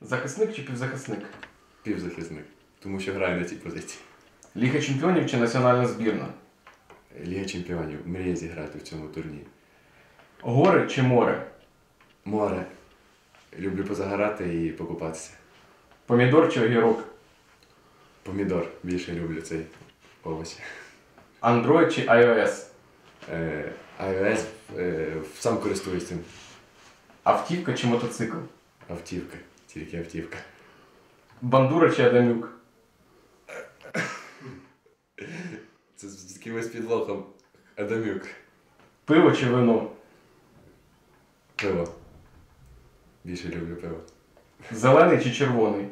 Захисник чи півзахисник? Півзахисник. Тому що грає на цій позиції. Ліга чемпіонів чи національна збірна? Ліга чемпіонів. Мріє зіграти в цьому турнірі. Гори чи море? Море. Люблю позагорати і покупатися. Помідор чи огірок? Помідор. Більше люблю цей овоч. Android чи iOS? Е, iOS е, сам користуюсь цим. Автівка чи мотоцикл? Автівка. Тільки автівка. Бандура чи Адамюк? Це з якимось підлогом. Адамюк. Пиво чи вино? Пиво. Більше люблю пиво. Зелений чи червоний?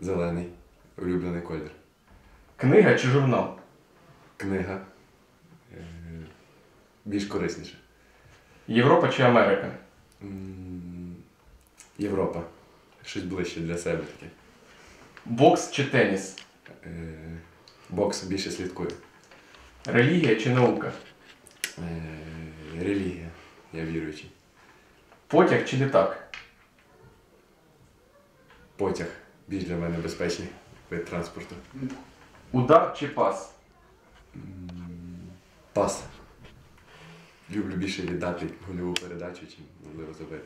Зелений. Улюблений колір. Книга чи журнал? Книга. Е, більш корисніше. Європа чи Америка? М, Європа. Щось ближче для себе таке. Бокс чи теніс? Е, бокс більше слідкую. Релігія чи наука? Е, релігія. Я віруючий. Потяг чи літак? Потяг. Більш для мене безпечний вид транспорту. Удар чи пас? Пас. Люблю більше віддати гольову передачу, чим можливо забити.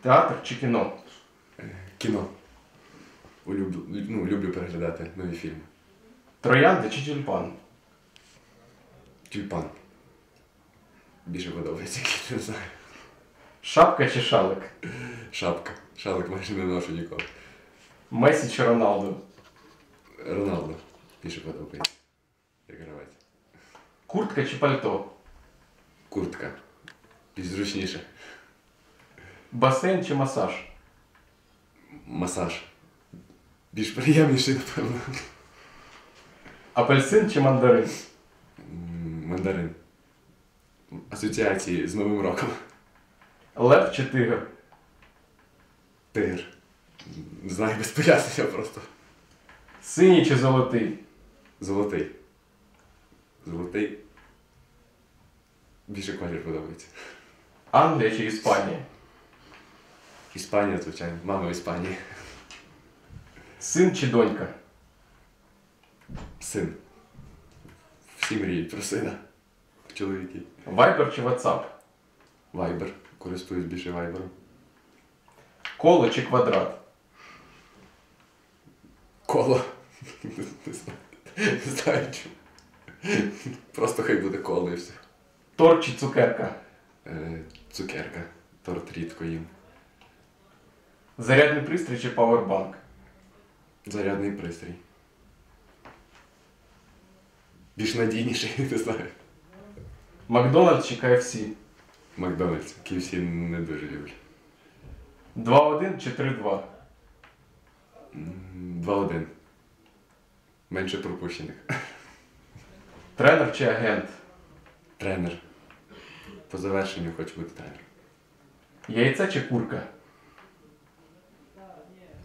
Театр чи кіно? Кіно. Улюблю, ну, люблю переглядати нові фільми. Троянди чи тюльпан? Тюльпан. Більше подобається, який не знаю. Шапка чи шалик? Шапка. Шалик майже не ношу ніколи. Месі чи Роналду? Роналдо. Більше подобається. Як гравець. Куртка чи пальто? Куртка. Більш зручніше. Басейн чи масаж? Масаж. Більш приємніший, напевно. Апельсин чи мандарин? Мандарин. Асоціації з Новим роком. Лев чи тигр? Тигр. Не знаю без пояснення просто. Синій чи золотий? Золотий. Золотий. Більше колір подобається. Англія чи Іспанія? Іспанія, звичайно. Мама в Іспанії. Син чи донька? Син. Всі мріють про сина. Чоловіки. Вайбер чи WhatsApp? Вайбер. Користуюсь більше вайбером. Коло чи квадрат? Коло. Не знаю. Не знаю чому. Просто хай буде коло і все. Торт чи цукерка? Е, цукерка. Торт рідко їм. Зарядний пристрій чи павербанк? Зарядний пристрій. Більш надійніший, не знаю. Макдональдс чи KFC? Макдональдс. KFC не дуже люблю. 2-1 чи 3-2? 2-1. Менше пропущених. Тренер чи агент? Тренер. По завершенню хочу бути тренером. Яйце чи курка?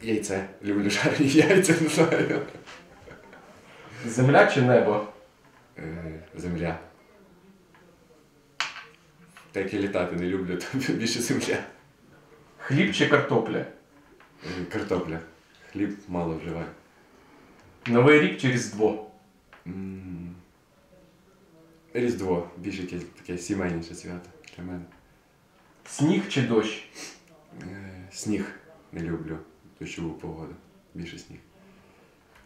Яйце. Люблю жарені яйця, не знаю. Земля чи небо? Е, земля. Так і літати не люблю, то більше земля. Хліб чи картопля? Е, Картопля. Хліб мало вживаю. Новий рік чи Різдво? М, Різдво. Більше якесь таке сімейніше свято для мене. Сніг чи дощ? Е, Сніг не люблю. Дощову погоду. Більше сніг.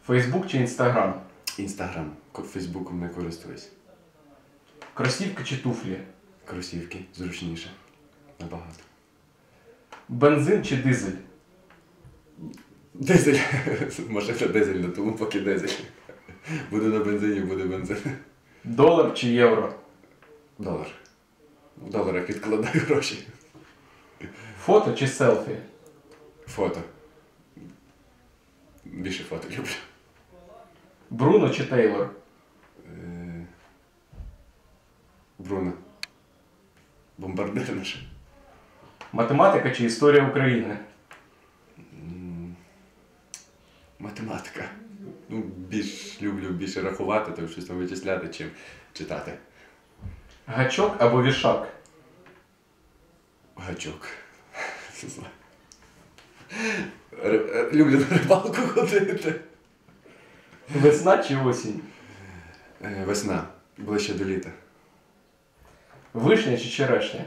Фейсбук чи Інстаграм? Інстаграм. Фейсбуком не користуюсь. Кросівки чи туфлі? Кросівки зручніше. Набагато. Бензин чи дизель? Дизель. Машина дизельна, тому поки дизель. Буде на бензині, буде бензин. Долар чи євро? Долар. В доларах відкладаю гроші. Фото чи селфі? Фото. Більше фото люблю. Бруно чи Тейлор? Е, Бруно. Бомбардир наш. Математика чи історія України? М, Математика. Ну, більш люблю більше рахувати, то щось там вичисляти, чим читати. Гачок або вішак? Гачок. Не знаю. Е, Люблю на рибалку ходити. Весна чи осінь? Е, Весна. Ближче до літа. Вишня чи черешня?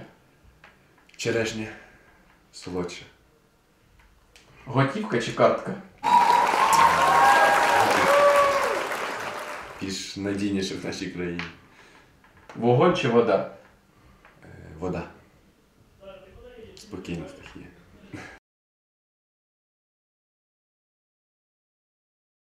Черешня. Солодше. Готівка чи картка? Більш надійніше в нашій країні. Вогонь чи вода? Е, Вода. Спокійна стихія.